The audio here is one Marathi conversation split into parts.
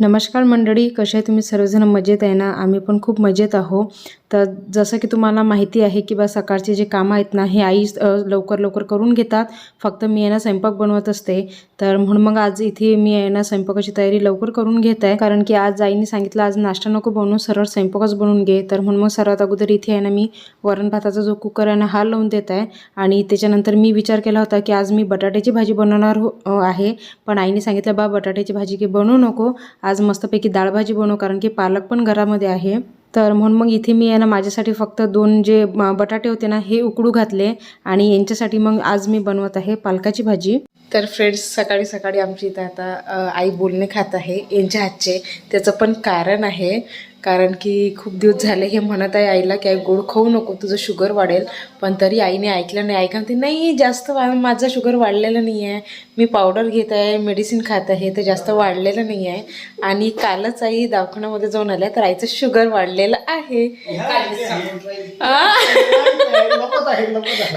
नमस्कार मंडळी कसे आहे तुम्ही? सर्वजण मजेत आहे ना? आम्ही पण खूप मजेत आहो. तर जसं की तुम्हाला माहिती आहे की बा सकाळचे जे कामं आहेत ना हे आई लवकर लवकर करून घेतात. फक्त मी आहे ना स्वयंपाक बनवत असते. तर म्हणून मग आज इथे मी आहे ना स्वयंपाकाची तयारी लवकर करून घेत आहे. कारण की आज आईने सांगितलं आज नाश्ता नको बनवून सरळ स्वयंपाकच बनवून घे. तर म्हणून मग सर्वात अगोदर इथे आहे ना मी वरण भाताचा जो कुकर आहे ना हा लावून देत आहे. आणि त्याच्यानंतर मी विचार केला होता की आज मी बटाट्याची भाजी बनवणार हो आहे. पण आईने सांगितलं बा बटाट्याची भाजी की बनवू नको. आज मस्तपैकी डाळ भाजी कारण की पालक पण घरामध्ये आहे. तर म्हणून मग इथे मी आहे ना माझ्यासाठी फक्त दोन जे बटाटे होते ना हे उकडू घातले आणि यांच्यासाठी मग आज मी बनवत आहे पालकाची भाजी. तर फ्रेंड्स सकाळी सकाळी आमची इथं आता आई बोलणे खात आहे यांच्या हातचे त्याचं पण कारण आहे कारण की खूप दिवस झाले हे म्हणत आहे आईला की आई गोड खाऊ नको तुझं शुगर वाढेल पण तरी आईने ऐकलं नाही ऐका ते नाही जास्त वा माझं शुगर वाढलेलं नाही आहे मी पावडर घेत आहे मेडिसिन खात आहे तर जास्त वाढलेलं नाही आहे आणि कालच आई दवाखान्यामध्ये जाऊन आल्या तर आईचं शुगर वाढलेलं आहे?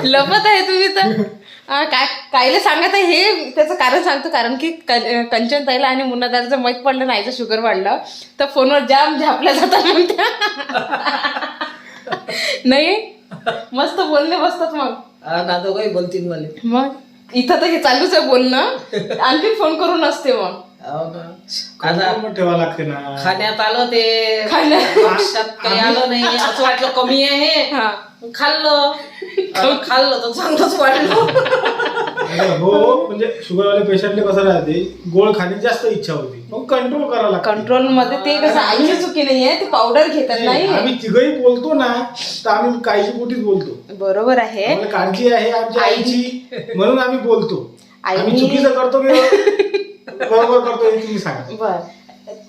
लपत आहे तुम्ही तर काय कायला सांगत आहे हे त्याचं कारण सांगतो कारण की कंचन ताईला आणि मुन्ना दादाचं माहीत पडलं नाही आईचं शुगर वाढलं तर फोनवर जाम झापल्या जातात म्हणत्या. नाही? मस्त बोलणे बसतात मग. ना दोघंही बोलतील मला मग इथं तर हे चालूच आहे बोलणं. आणखी फोन करून असते मग. आता मग ठेवा लागते ना? खाण्यात आलं ते. खाण्यात- काही आलं नाही. असं वाटलं कमी आहे. हा. खाल्लं. अं, खाल्लं तर चांगलंच वाटलं. हो म्हणजे शुगरवाले पेशंटले कसं राहते गोळ खाण्याची जास्त इच्छा होती. मग कंट्रोल करावं लागतं. कंट्रोलमध्ये ते कसं आईची चुकी नाहीये ते पावडर घेतात नाही आम्ही तिघही बोलतो ना तर आम्ही काळजी पोटीच बोलतो. बरोबर आहे. आम्हाला काळजी आहे आमच्या आईची म्हणून आम्ही बोलतो. आईनी- आम्ही चुकीचं करतो की बरोबर करतो हे तुम्ही सांगा बर.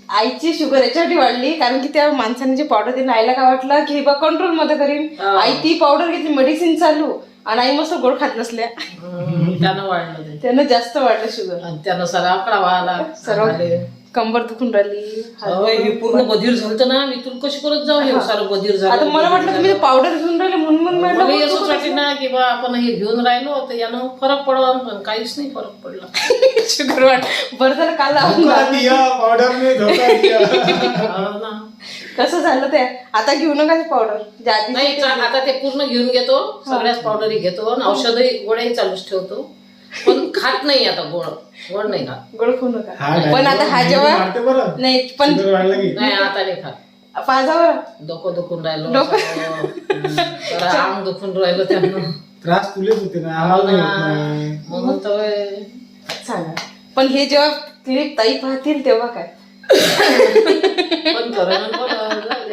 आईची शुगर याच्यासाठी वाढली कारण की त्या माणसाने जे पावडर दिली आईला काय वाटलं की बा कंट्रोलमध्ये करीन. आई ती पावडर घेतली मेडिसिन चालू. आणि आई मस्त गोड खात नसल्या. हं, त्यानं वाढलं ते. त्यानं जास्त वाढलं शुगर. आणि त्यानं सगळा आकडा व्हायला सर्व आले. कंबर दुखून राहिली होय, मी पूर्ण बधीर झालत ना मी तुला कशी करत जाऊ? हे सारं बधीर आता झालं मला वाटलं तुम्ही पावडर घेऊन राहिले म्हणून मग मला म्हटलं असंच वाटते ना की बा आपण हे घेऊन राहिलो तर यानं फरक पडला पण काहीच नाही फरक पडला. शुगर वाढ बरं झालं काल धोका दिया पावडर ने धोका दिया. हो ना. कसं झालं ते? आता घेऊ नका ते पावडर ज्या आधी नाही चा- आता ते पूर्ण घेऊन घेतो सगळ्याच पावडरी घेतो आणि औषधही गोळ्याही चालूच ठेवतो. पण खात नाही आता गोड. गोड नाही खात. गोड खाऊ नका. पण आता हा जेव्हा नाही पण नाही आता नाही खात. पाजावर डोकं दुखून राहिलं. अंग दुखून राहिलं त्यानं. त्रास तुलेच होते ना आम्हाला नाही होत नाही म्हणून तर. सांगा पण हे जेव्हा क्लिप ताई पाहतील तेव्हा काय? पण खरं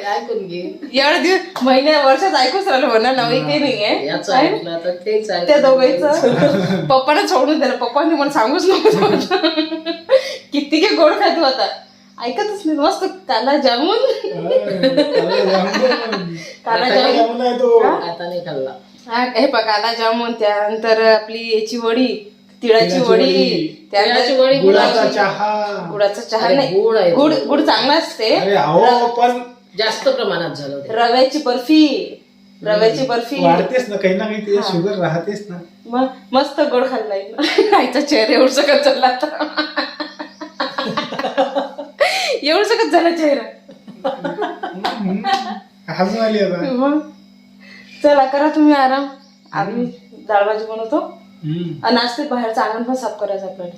ऐकून घे? एवढे दिवस महिन्या वर्षात ऐकूच राहिलं म्हणा नवी काही नाहीये. याचं ऐकलं तर तेच त्या दोघांचं. पप्पाने सोडून दिलं पप्पाने मला सांगूच नको किती काय गोड खात होता ऐकतच नाही मस्त काला जामून. काला जामून. आहे तो. आता नाही खाल्ला. हा हे पहा काला जामून त्यानंतर आपली याची वडी तिळाची वडी त्यानंतर वडी गुळाचा चहा. गुळाचा चहा. नाही गुळ आहे गुड गुड चांगला असते. पण जास्त प्रमाणात झालं ते रव्याची बर्फी रव्याची बर्फी. वाढतेच ना काही ना काही ते शुगर राहतेच ना. मग मस्त गोड खाल्लाय. आईचा चेहरा एवढं सकत झाला आता एवढं सकत झाला चेहरा. हसून आली आता. मग चला करा तुम्ही आराम. आम्ही डाळ भाजी बनवतो. हम्म. आणि आज ते बाहेरचं अंगण पण साफ करायचं आपल्याला.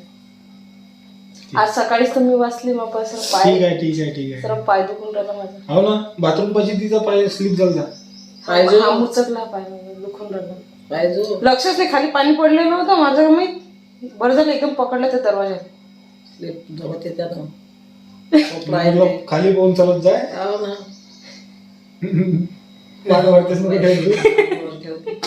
आज सकाळीच तर मी वाचली मग पण सर्व ठीक पाय आहे ठीक आहे ठीक आहे. सर्व पाय दुखून राहिला माझा. हो ना बाथरूम पाशी तिचा पाय स्लिप झाला पाहिजे. हा मुचकला पाय माझा, दुखून राहिला. पाहिजे. लक्षच नाही खाली पाणी पडलेलं नव्हतं माझं माहीत? बरं झालं एकदम पकडलं त्या दरवाजात स्लिप होते त्यानं कोपरा आहे म्हटलं, खाली पाहून चालत जाय. हो ना. मागं वाटतेच नको ठेवते वर ठेवते.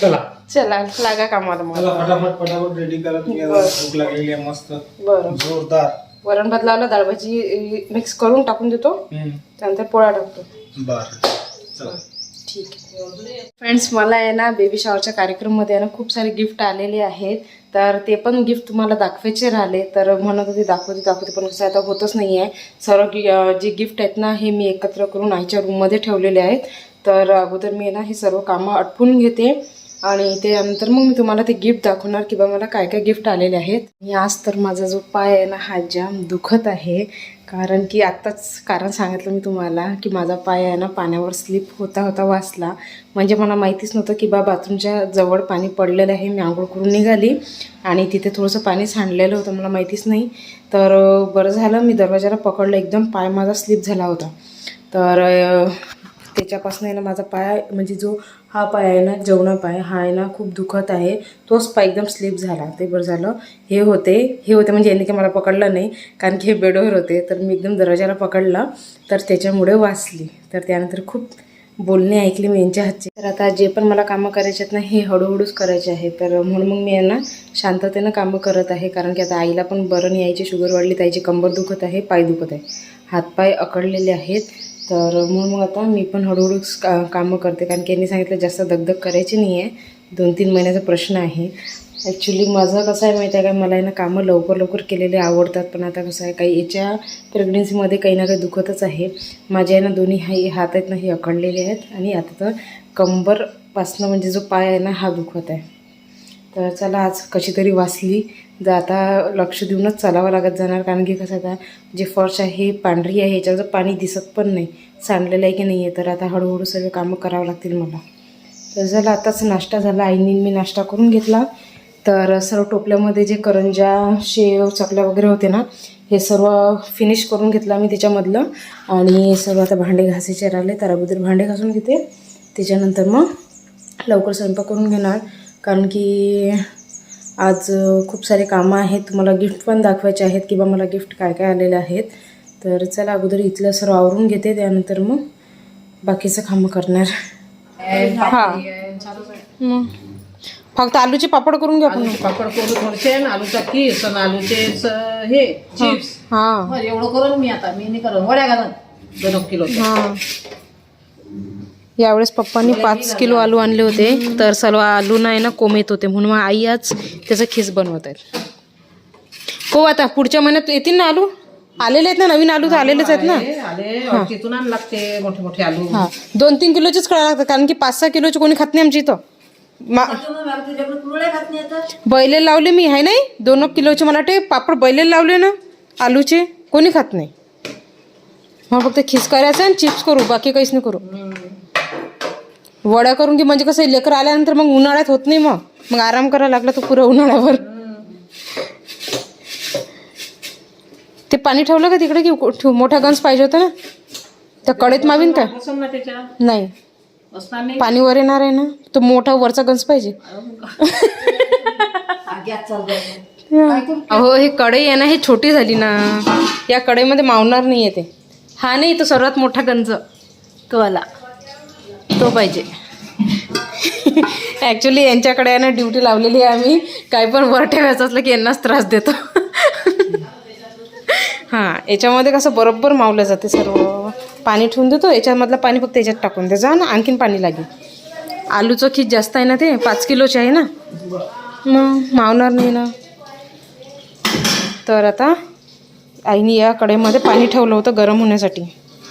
चला. चला लागा कामाला मग चला फटाफट फटाफट रेडी करा तुम्ही आता भूक लागलेली आहे मस्त. बरं. जोरदार. वरण भात लावला डाळ भाजी मिक्स करून टाकून देतो. हम्म. त्यानंतर पोळा टाकतो. बर. चला. ठीक आहे. फ्रेंड्स मला आहे ना बेबी शॉवरच्या कार्यक्रममध्ये आहे ना खूप सारे गिफ्ट आलेले आहेत. तर ते पण गिफ्ट तुम्हाला दाखवायचे राहिले. तर म्हणत होते दाखवते दाखवते पण कसं आता होतच नाही आहे सर्व गि- अं, जे गिफ्ट आहेत ना हे मी एकत्र करून आईच्या रूममध्ये ठेवलेले आहेत. तर अगोदर मी आहे ना हे सर्व कामं आटपून घेते. आणि त्यानंतर मग मी तुम्हाला ते गिफ्ट दाखवणार की बाबा मला काय काय गिफ्ट आलेले आहेत. आज तर माझा जो पाय आहे ना हा जाम दुखत आहे. कारण की आत्ताच कारण सांगितलं मी तुम्हाला की माझा पाय आहे ना पाण्यावर स्लिप होता होता वाचला. म्हणजे मला माहितीच नव्हतं की बा बाथरूमच्या जवळ पाणी पडलेलं आहे. मी आंघोळ करून निघाली आणि तिथे थोडंसं पाणी सांडलेलं होतं मला माहितीच नाही. तर बरं झालं मी दरवाजाला पकडलं. एकदम पाय माझा स्लिप झाला होता. तर त्याच्यापासून आहे ना माझा पाय म्हणजे जो हा पाय आहे ना जेवणा पाय हा आहे ना खूप दुखत आहे. तोच पाय एकदम स्लिप झाला. ते बरं झालं. हे होते. हे होते म्हणजे यांनी काही मला पकडलं नाही. कारण की हे बेडवर होते. तर मी एकदम दरवाजाला पकडला. तर त्याच्यामुळे वाचली. तर त्यानंतर खूप बोलणे ऐकली मी यांच्या हातचे. तर आता जे पण मला कामं करायचे आहेत ना हे हळूहळूच करायचे आहे. तर म्हणून मग मी यांना शांततेनं कामं करत आहे. कारण की आता आईला पण बरं नाही. यायची शुगर वाढली. ताईची कंबर दुखत आहे. पाय दुखत आहे. हातपाय अकडलेले आहेत. तर म्हणून मग आता मी पण हळूहळू का कामं करते. कारण की यांनी सांगितलं जास्त दगदग करायची नाही आहे दोन तीन महिन्याचा प्रश्न आहे. ॲक्च्युली माझं कसं आहे माहिती आहे का? मला आहे ना कामं लवकर लवकर केलेले आवडतात. पण आता कसं आहे काही याच्या प्रेग्नन्सीमध्ये काही ना काही दुखतच आहे. माझ्या आहे ना दोन्ही हाई हात आहेत ना हे अकडलेले आहेत. आणि आता तर कंबरपासनं म्हणजे जो पाय आहे ना हा दुखत आहे. तर चला आज कशी तरी वाचली. जर आता लक्ष देऊनच चालावं लागत जाणार कारण की कसं आता जे फर्श आहे पांढरी आहे ह्याच्यावर पाणी दिसत पण नाही. सांडलेलं आहे की नाही आहे तर आता हळूहळू सगळे कामं करावं लागतील मला. तर झालं आताच नाश्ता झाला. आईनी मी नाश्ता करून घेतला. तर सर्व टोपल्यामध्ये जे करंजा शेव चकल्या वगैरे होते ना हे सर्व फिनिश करून घेतलं मी त्याच्यामधलं. आणि सर्व आता भांडे घासायचे राहिले. तर अगोदर भांडे घासून घेते. त्याच्यानंतर मग लवकर स्वयंपाक करून घेणार. कारण की आज खूप सारे कामं आहेत. तुम्हाला गिफ्ट पण दाखवायचे आहेत किंवा मला गिफ्ट काय काय आलेले आहेत. तर चला अगोदर इथलं सर्व आवरून घेते. त्यानंतर मग बाकीचं कामं करणार. हां. फक्त आलूचे पापड करून घ्या आलूचे पापड करू थोडेसे आणि आलूचा किस आणि आलूचे स- हे चिप्स. हां. एवढं करून मी आता मी नाही करत. वड्या घालत. दोन किलो हां. यावेळेस पप्पांनी पाच किलो आलू आणले होते. तर सर्व आलू नाही ना कोंब येत होते. म्हणून मग आई आज त्याचं खीस बनवत आहेत हो आता पुढच्या महिन्यात येतील ना आलू? आलेले आहेत ना नवीन आलू तर आलेलेच आहेत ना? आले तिथून लागते मोठे मोठे आलू. हां. दोन तीन किलोचेच करावं लागतं कारण की पाच सहा किलोचे कोणी खात नाही आमच्या इथं. मा बैले लावले मी आहे नाही? दोन किलोचे मला वाटते पापड बैले लावले ना आलूचे कोणी खात नाही. मग फक्त खिस करायचं आणि चिप्स करू बाकी काहीच नाही करू. वड्या करून की म्हणजे कसं लेकर आल्यानंतर मग उन्हाळ्यात होत नाही मग. मग आराम करायला लागला तो पुरा उन्हाळ्यावर. ते पाणी ठेवलं का तिकडे की मोठा गंज पाहिजे होता ना? त्या कडेत मावीन का? नाही. पाणी वर येणार आहे ना? तो मोठा वरचा गंज पाहिजे. अहो हे कढई आहे ना हे छोटी झाली ना. या कढईमध्ये मावणार नाही ते. हा नाही तो सर्वात मोठा गंज. तो आला तो पाहिजे. ॲक्च्युली यांच्याकडे आहे ना ड्युटी लावलेली आहे आम्ही. काही पण वर ठेवायचं असलं की यांनाच त्रास देतो. हां याच्यामध्ये कसं बरोबर मावलं जाते सर्व. पाणी ठेवून देतो याच्यामधलं पाणी फक्त याच्यात टाकून द्यायचं ना आणखीन पाणी लागेल आलूचं खीच जास्त आहे ना ते पाच किलोचे आहे ना. मग मावणार नाही ना. तर आता आईने या कडेमध्ये पाणी ठेवलं होतं गरम होण्यासाठी.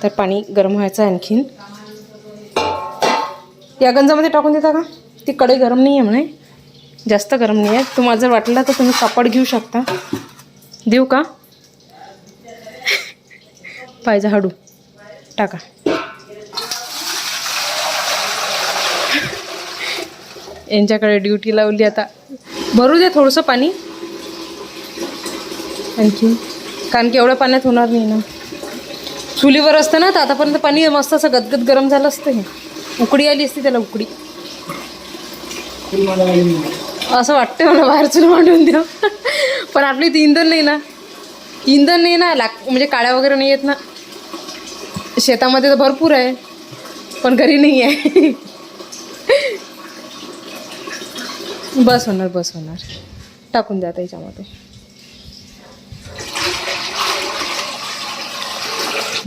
तर पाणी गरम व्हायचं आहे आणखीन. या गंजामध्ये टाकून देता का? ती कढई गरम नाही आहे म्हणे. जास्त गरम नाही आहे तुम्हाला जर वाटलं तर तुम्ही कापड घेऊ शकता. देऊ का? पाहिजे हाडू. टाका. यांच्याकडे ड्युटी लावली आता. भरू दे थोडंसं पाणी. आणखी. कारण की एवढ्या पाण्यात होणार नाही ना. चुलीवर असतं ना तर आतापर्यंत पाणी मस्त असं गदगद गरम झालं असतं हे. उकडी आली असती त्याला उकडी. असं वाटतं मला बाहेर चूल मांडून द्या पण आपली इथं इंधन नाही ना. इंधन नाही ना लाग म्हणजे काळ्या वगैरे नाही येत ना. शेतामध्ये तर भरपूर आहे पण घरी नाही आहे. बस होणार बस होणार. टाकून द्या आता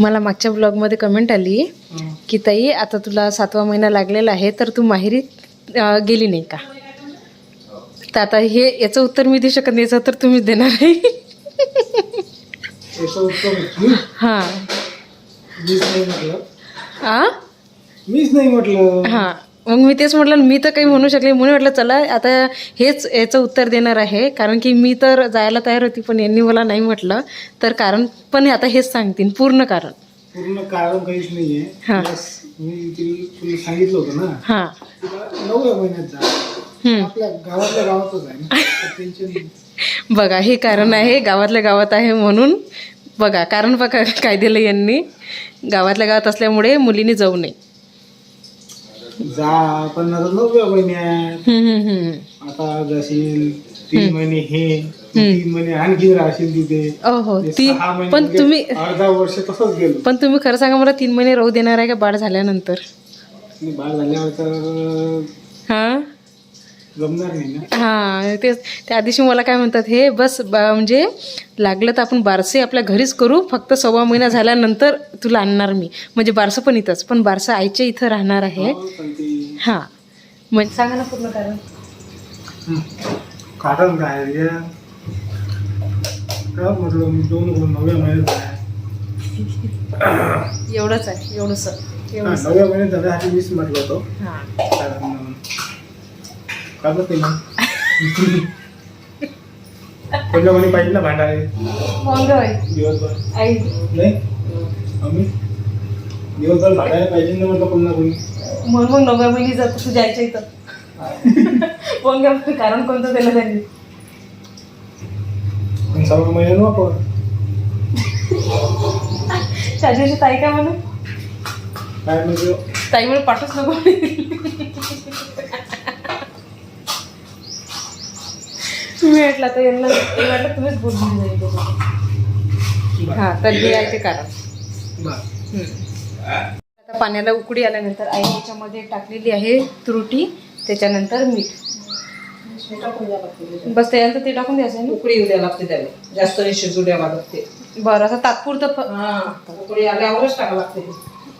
मला मागच्या ब्लॉगमध्ये कमेंट आली की ताई आता तुला सातवा महिना लागलेला आहे तर तू माहेरी गेली नाही का? तर आता हे याचं उत्तर मी देऊ शकत नाही याचं उत्तर तुम्हीच देणार आहे. हां. मीच नाही म्हटलं. हां. मग मी तेच म्हटलं मी तर काही म्हणू शकले म्हणून म्हटलं चला आता हेच याचं उत्तर देणार आहे. कारण की मी तर जायला तयार होती पण यांनी मला नाही म्हटलं. तर कारण पण आता हेच सांगतील पूर्ण कारण. पूर्ण कारण काहीच नाहीये. हा. मी तुला सांगितलं होतं ना हां. तुला नवव्या महिन्यात जा. हम्म. आपल्या गावातल्या गावातच आहे ना. टेन्शन बघा हे कारण आहे गावातल्या गावात आहे म्हणून. बघा कारण बघा काय दिलं यांनी गावातल्या गावात असल्यामुळे मुलींनी जाऊ नये. जा पण आता नवव्या महिन्यात. आता जाशील तीन महिने हे तीन महिने आणखी राहशील तिथे. ओहो ते ती सहा महिने पण म्हणजे तुम्ही अर्धा वर्ष तसंच गेलो. पण तुम्ही खरं सांगा मला तीन महिने राहू देणार आहे का बाळ झाल्यानंतर? आणि बाळ झाल्यावर तर हां? जमणार नाही ना? हां तेच. त्या दिवशी मला काय म्हणतात हे बस ब- म्हणजे लागलं तर आपण बारसे आपल्या घरीच करू. फक्त सव्वा महिना झाल्यानंतर तुला आणणार मी. म्हणजे बारसं पण इथंच पण बारसं आईच्या इथं राहणार आहे. हो, पण ते हां. म्हणजे सांगा ना पूर्ण कारण. हं. कारण काय रे? काय म्हटलं मी दोन नवव्या महिन्यात आहे एवढंच आहे एवढंच हा, एवढंच नवव्या महिन्यात जाण्यासाठी मीच म्हटलं होतो. हां. कारण कारण ते ना पहिलं म्हणे पाहिजे ना कोण बाई? दिवसभर. नाही? आम्ही? दिवसभर भांडायला पाहिजे ना म्हटलं कोण ना कोणी. म्हणून मग नव्या महिनी जातो तू जायच्या इथं. कोण? कारण कोणतं दिलं त्यांनी पण सव्वा महिन्यानं वापर ताई काय म्हणून? काय म्हणजे ताई म्हणून पाठवूच नको. म्हटलं तर यांना म्हटलं तुम्हीच बोलून जाईल हां तर हे आहे ते कारण. आता पाण्याला उकडी आल्यानंतर आई याच्यामध्ये टाकलेली आहे त्रुटी त्याच्यानंतर मीठ. बस त्यानंतर ते टाकून द्यायचं ना? उकडी येऊ द्यावं लागते त्याला. जास्त नाही शिजू द्यावं लागते. बरं असं तात्पुरतं हा उकडी आल्यावरच टाकावं लागते.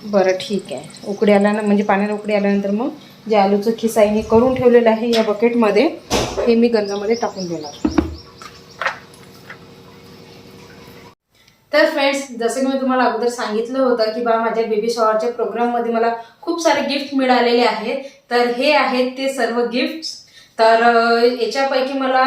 बरं ठीक आहे. उकडी आल्यानं म्हणजे पाण्याला उकडी आल्यानंतर मग जे आलूचं खिसाईने करून ठेवलेलं आहे या बकेटमध्ये हे मी गंजामध्ये टाकून देणार. तर फ्रेंड्स जसं की मी तुम्हाला अगोदर सांगितलं होतं की बा माझ्या बेबी शॉवरच्या प्रोग्राममध्ये मला खूप सारे गिफ्ट मिळालेले आहेत. तर हे आहेत ते सर्व गिफ्ट्स तर याच्यापैकी मला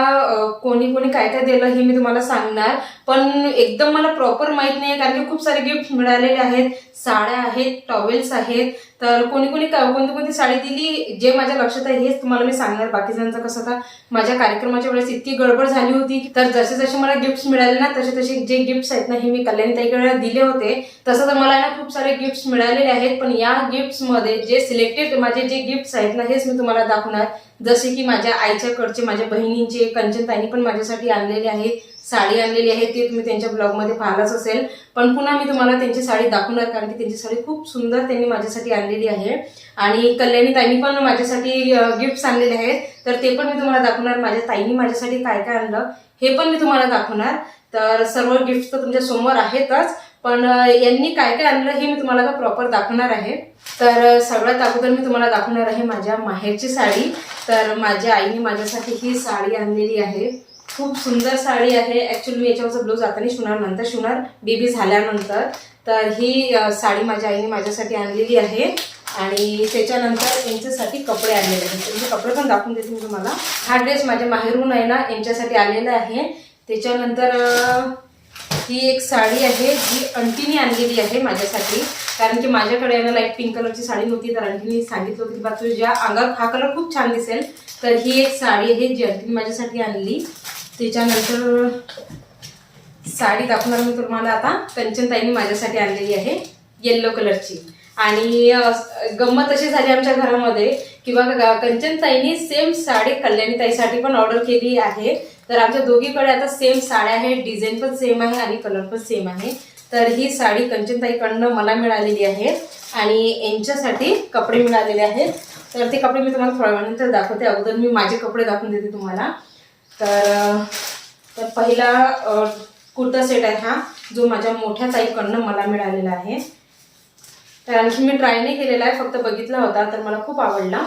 कोणी कोणी काय काय दिलं हे मी तुम्हाला सांगणार. पण एकदम मला प्रॉपर माहीत नाही कारण की खूप सारे गिफ्ट मिळालेले आहेत. साड्या आहेत टॉवेल्स आहेत. तर कोणी कोणी का- कोणती कोणती साडी दिली जे माझ्या लक्षात आहे हेच तुम्हाला मी सांगणार. बाकीच्यांचं कसं आता माझ्या कार्यक्रमाच्या वेळेस इतकी गडबड झाली होती. तर जसे जसे मला गिफ्ट्स मिळाले ना तसे तसे जे गिफ्ट्स आहेत ना हे मी कल्याणताईकडे दिले होते. तसं तर मला ना खूप सारे गिफ्ट्स मिळालेले आहेत. पण या गिफ्ट्समध्ये जे सिलेक्टेड माझे जे गिफ्ट्स आहेत ना हेच मी तुम्हाला दाखवणार. जसे की माझ्या आईच्याकडचे माझ्या बहिणींचे कंचनताईनी पण माझ्यासाठी आणलेले आहे साडी आणलेली आहे ती तुम्ही त्यांच्या ब्लॉगमध्ये पाहिलाच असेल. पण पुन्हा मी तुम्हाला त्यांची साडी दाखवणार कारण की त्यांची साडी खूप सुंदर त्यांनी माझ्यासाठी आणलेली आहे. आणि कल्याणी ताईंनी पण माझ्यासाठी गिफ्ट्स आणलेले आहेत. तर ते पण मी तुम्हाला दाखवणार. माझ्या ताईंनी माझ्यासाठी काय काय आणलं हे पण मी तुम्हाला दाखवणार. तर सर्व गिफ्ट तर तुमच्यासमोर आहेतच पण यांनी काय काय आणलं हे मी तुम्हाला आता प्रॉपर दाखवणार आहे. तर सगळ्यात अगोदर मी तुम्हाला दाखवणार आहे माझ्या माहेरची साडी. तर माझ्या आईने माझ्यासाठी ही साडी आणलेली आहे. खूप सुंदर साडी आहे. ॲक्च्युली मी याच्यावरचं ब्लाऊज आता नाही शिवणार नंतर शिवणार बेबी झाल्यानंतर. तर ही साडी माझ्या आईने माझ्यासाठी आणलेली आहे. आणि त्याच्यानंतर यांच्यासाठी कपडे आणलेले आहेत. त्यांचे कपडे पण दाखवून देते मी तुम्हाला. हा ड्रेस माझ्या माहेरून आहे ना यांच्यासाठी आलेला आहे. त्याच्यानंतर ही एक साडी आहे जी अंटीने आणलेली आहे माझ्यासाठी. कारण की माझ्याकडे ना लाइट पिंक कलरची साडी नव्हती. तर अंटीने सांगितलं होतं की बा तुझ्या अंगावर हा कलर खूप छान दिसेल. तर ही एक साडी आहे जी अंटीने माझ्यासाठी आणली. त्याच्यानंतर साडी दाखवणार मी तुम्हाला आता. कंचनताईंनी माझ्यासाठी आणलेली आहे येल्लो कलरची आणि गंमत अशी झाली आमच्या घरामध्ये किंवा कंचनताईंनी सेम साडी कल्याणीताईसाठी पण ऑर्डर केली आहे. तर आमच्या दोघीकडे आता सेम साड्या आहेत डिझाईन पण सेम आहे आणि कलर पण सेम आहे. तर ही साडी कंचनताईकडनं मला मिळालेली आहे आणि यांच्यासाठी कपडे मिळालेले आहेत. तर ते कपडे मी तुम्हाला थोड्या वेळानंतर दाखवते. अगोदर मी माझे कपडे दाखवून देते तुम्हाला. तर तर पहिला कुर्ता सेट आहे हा जो माझ्या मोठ्या ताईकडनं मला मिळालेला आहे. तर आणखी मी ट्राय नाही केलेला आहे फक्त बघितला होता तर मला खूप आवडला.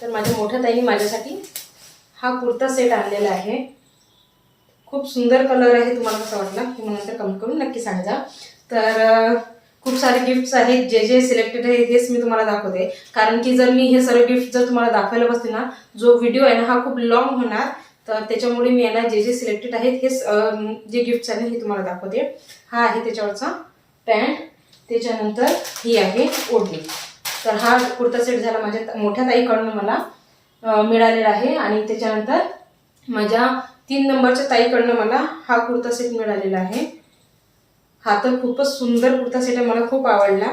तर माझ्या मोठ्या ताईने माझ्यासाठी हा कुर्ता सेट आणलेला आहे. खूप सुंदर कलर आहे तुम्हाला कसं वाटला? की मला नंतर कमेंट करून नक्की सांगा. तर खूप सारे गिफ्ट्स आहेत जे जे सिलेक्टेड आहे हेच मी तुम्हाला दाखवते. कारण की जर मी हे सर्व गिफ्ट जर तुम्हाला दाखवायला बसते ना जो व्हिडिओ आहे ना हा खूप लॉंग होणार. तर त्याच्यामुळे मी यांना जे जे सिलेक्टेड आहेत हेच जे गिफ्ट्स आहेत हे तुम्हाला दाखवते. हा आहे त्याच्यावरचा पॅन्ट त्याच्यानंतर ही आहे ओढणी. तर हा कुर्ता सेट झाला माझ्या मोठ्या ताईकडून मला मिळालेला आहे. आणि त्याच्यानंतर माझ्या तीन नंबरच्या ताईकडनं मला हा कुर्ता सेट मिळालेला आहे. हा तर खूपच सुंदर कुर्ता सेट आहे मला खूप आवडला.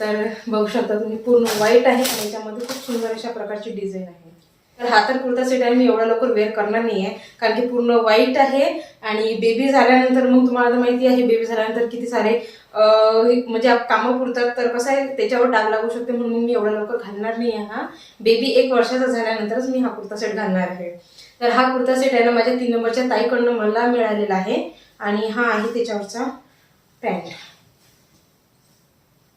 तर बघू शकता तुम्ही पूर्ण व्हाईट आहे आणि याच्यामध्ये खूप सुंदर अशा प्रकारची डिझाईन आहे. तर हा तर कुर्ता सेट आहे मी एवढा लवकर वेअर करणार नाही आहे कारण की पूर्ण व्हाईट आहे आणि बेबी झाल्यानंतर मग तुम्हाला तर माहिती आहे बेबी झाल्यानंतर किती सारे म्हणजे कामं पुरतात. तर कसं आहे त्याच्यावर डाग लागू शकते म्हणून मी एवढा लवकर घालणार नाही आहे हा. बेबी एक वर्षाचा झाल्यानंतरच मी हा कुर्ता सेट घालणार आहे. तर हा कुर्ता सेट आहे ना माझ्या तीन नंबरच्या ताईकडनं मला मिळालेला आहे. आणि हा आहे त्याच्यावरचा पॅन्ट.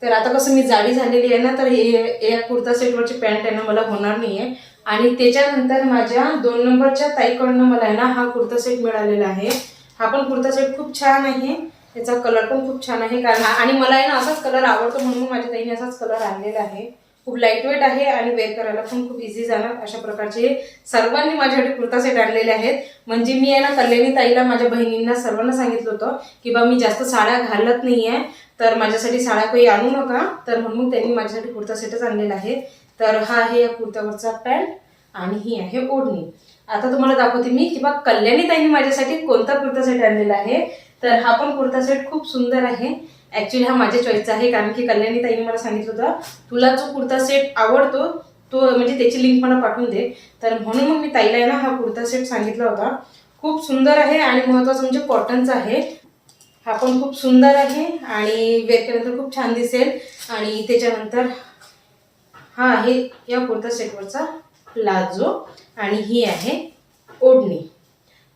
तर आता कसं मी जाडी झालेली आहे ना तर हे या कुर्ता सेटवरची पॅन्ट आहे ना मला होणार नाही आहे आणि त्याच्यानंतर माझ्या दोन नंबरच्या ताईकडनं मला आहे ना हा कुर्ता सेट मिळालेला आहे. हा पण कुर्ता सेट खूप छान आहे. त्याचा कलर पण खूप छान आहे. कारण आणि मला आहे ना असाच कलर आवडतो म्हणून माझ्या ताईने असाच कलर आणलेला आहे. खूप लाईटवेट आहे आणि वेअर करायला पण खूप इझी जाणार अशा प्रकारचे सर्वांनी माझ्यासाठी कुर्ता सेट आणलेले आहेत. म्हणजे मी आहे ना कल्याणी ताईला माझ्या बहिणींना सर्वांना सांगितलं होतं की बा मी जास्त साड्या घालत नाही आहे तर माझ्यासाठी साड्या काही आणू नका. तर म्हणून त्यांनी माझ्यासाठी कुर्ता सेटच आणलेला आहे. तर हा आहे या कुर्त्यावरचा पॅन्ट आणि ही आहे ओढणी. आता तुम्हाला दाखवते मी की बा कल्याणी ताईने माझ्यासाठी कोणता कुर्ता सेट आणलेला आहे. तर हा पण कुर्ता सेट खूप सुंदर आहे. ऍक्च्युली हा माझ्या चॉईसचा आहे कारण की कल्याणी ताईने मला सांगितलं होतं तुला जो कुर्ता सेट आवडतो तो म्हणजे त्याची लिंक मला पाठवून दे. तर म्हणून मग मी ताईला आहे ना हा कुर्ता सेट सांगितला होता. खूप सुंदर आहे आणि महत्वाचं म्हणजे कॉटनचा आहे. हा पण खूप सुंदर आहे आणि वेअर केल्यानंतर खूप छान दिसेल. आणि त्याच्यानंतर हा आहे या कुर्ता सेटवरचा प्लाझो आणि ही आहे ओढणी.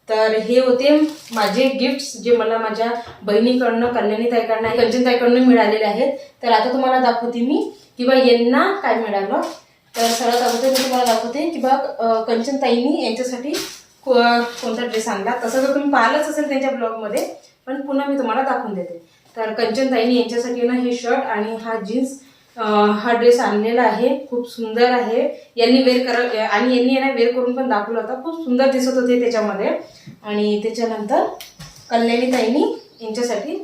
तर हे होते माझे गिफ्ट्स जे मला माझ्या बहिणीकडनं कल्याणी ताईकडनं ताईकडनं मिळालेले आहेत. तर आता तुम्हाला दाखवते मी की बा यांना काय मिळालं. तर सर्वात अगोदर मी तुम्हाला दाखवते की बा अं, कंचन ताईंनी यांच्यासाठी को- कोणता ड्रेस आणला. तसं तर तुम्ही पाहिलंच असेल त्यांच्या ब्लॉगमध्ये पण पुन्हा मी तुम्हाला दाखवून देते. तर कंचन ताईंनी यांच्यासाठी ना हे शर्ट आणि हा जीन्स हा ड्रेस आणलेला आहे. खूप सुंदर आहे. यांनी वेअर कर आणि यांनी यांना वेअर करून पण दाखवला होता. खूप सुंदर दिसत होते त्याच्यामध्ये. आणि त्याच्यानंतर कल्याणी ताईंनी यांच्यासाठी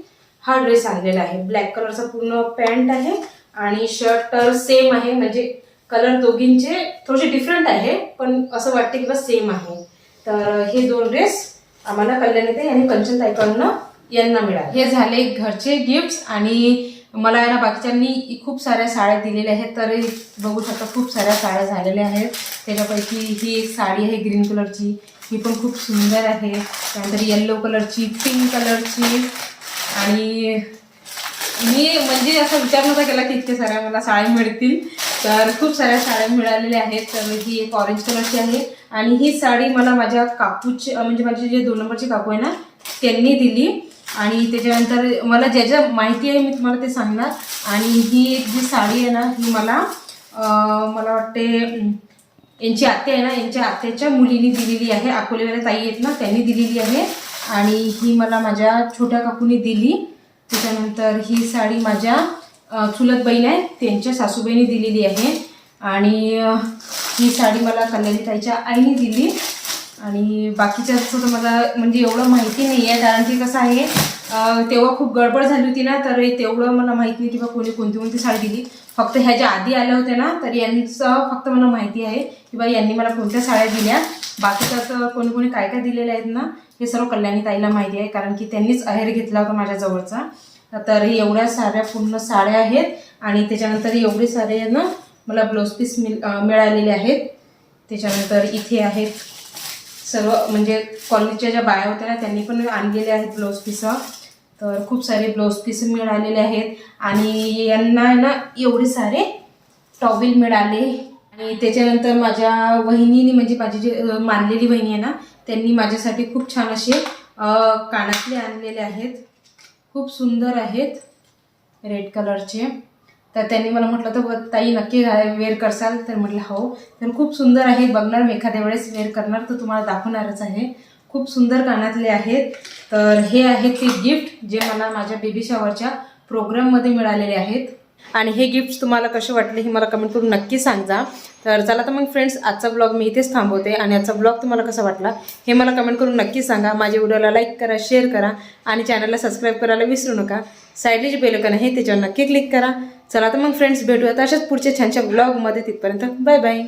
हा ड्रेस आणलेला आहे. ब्लॅक कलरचा पूर्ण पॅन्ट आहे आणि शर्ट तर सेम आहे. म्हणजे कलर दोघींचे थोडेसे डिफरंट आहे पण असं वाटते की बस सेम आहे. तर हे दोन ड्रेस आम्हाला कल्याणी ताई आणि कंचन ताईकडनं यांना मिळाले. हे झाले घरचे गिफ्ट्स आणि मला आहे ना बाकीच्यांनी खूप साऱ्या साड्या दिलेल्या आहेत तर बघू शकता खूप साऱ्या साड्या झालेल्या आहेत. त्याच्यापैकी ही एक साडी आहे ग्रीन कलरची. ही पण खूप सुंदर आहे. त्यानंतर येल्लो कलरची पिंक कलरची. आणि मी म्हणजे असा विचार नव्हता केला की इतक्या साऱ्या मला साड्या मिळतील. तर खूप साऱ्या साड्या मिळालेल्या आहेत. तर ही एक ऑरेंज कलरची आहे. आणि ही साडी मला माझ्या काकूची म्हणजे माझे जे दोन नंबरची काकू आहे ना त्यांनी दिली. आणि त्याच्यानंतर मला ज्या ज्या माहिती आहे मी तुम्हाला ते सांगणार. आणि ही एक जी साडी आहे ना ही मला मला वाटते यांची आत्या आहे ना यांच्या आत्याच्या मुलीने दिलेली आहे. अकोलेवाल्या ताई आहेत ना त्यांनी दिलेली आहे. आणि ही मला माझ्या छोट्या काकूने दिली. त्याच्यानंतर ही साडी माझ्या चुलत बहीण आहे त्यांच्या सासूबाईने दिलेली आहे. आणि ही साडी मला कल्याणी ताईच्या आईने दिली. आणि बाकीच्याचं तर मला म्हणजे एवढं माहिती नाही आहे कारण की कसं आहे तेव्हा खूप गडबड झाली होती ना तर तेवढं मला माहीत नाही की बा कोणी कोणती कोणती साडी दिली. फक्त ह्या ज्या आधी आल्या होत्या ना तर यांचं फक्त मला माहिती आहे की बा यांनी मला कोणत्या साड्या दिल्या. बाकीचं कोणी कोणी काय काय दिलेल्या आहेत ना हे सर्व कल्याणी ताईला माहिती आहे कारण की त्यांनीच अहेर घेतला होता माझ्या जवळचा. तर एवढ्या साऱ्या पूर्ण साड्या आहेत आणि त्याच्यानंतर एवढे सारे ना मला ब्लाऊज पीस मिळ मिळालेले आहेत. त्याच्यानंतर इथे आहेत सर्व म्हणजे कॉलेजच्या ज्या बाया होत्या ना त्यांनी पण आणलेले आहेत ब्लाऊज पीस तर खूप सारे ब्लाऊज पीस मिळालेले आहेत. आणि यांना ना एवढे सारे टॉवेल मिळाले. आणि त्याच्यानंतर माझ्या वहिनीने म्हणजे माझी जी मानलेली वहिनी आहे ना त्यांनी माझ्यासाठी खूप छान असे कानातले आणलेले आहेत. खूप सुंदर आहेत. रेड कलरचे तर त्यांनी मला म्हटलं तर "ब- ताई नक्की वेअर करसाल. तर म्हटलं हो. तर खूप सुंदर आहे बघणार मी एखाद्या वेळेस वेअर करणार तर तुम्हाला दाखवणारच आहे. खूप सुंदर कानातले आहेत. तर हे आहेत ते गिफ्ट जे मला माझ्या बेबी शॉवरच्या प्रोग्राममध्ये मिळालेले आहेत. आणि हे गिफ्ट्स तुम्हाला कसे वाटले हे मला कमेंट करून नक्की सांगा. तर चला तर मग फ्रेंड्स आजचा ब्लॉग मी इथेच थांबवते. आणि आजचा ब्लॉग तुम्हाला कसा वाटला हे मला कमेंट करून नक्की सांगा. माझ्या व्हिडिओला लाईक करा शेअर करा. आणि चॅनलला सबस्क्राईब करायला विसरू नका. साईडली जे बेलकन आहे त्याच्यावर नक्की क्लिक करा. चला तर मग फ्रेंड्स भेटूयात अशाच पुढच्या छानशा ब्लॉगमध्ये तिथपर्यंत. Bye bye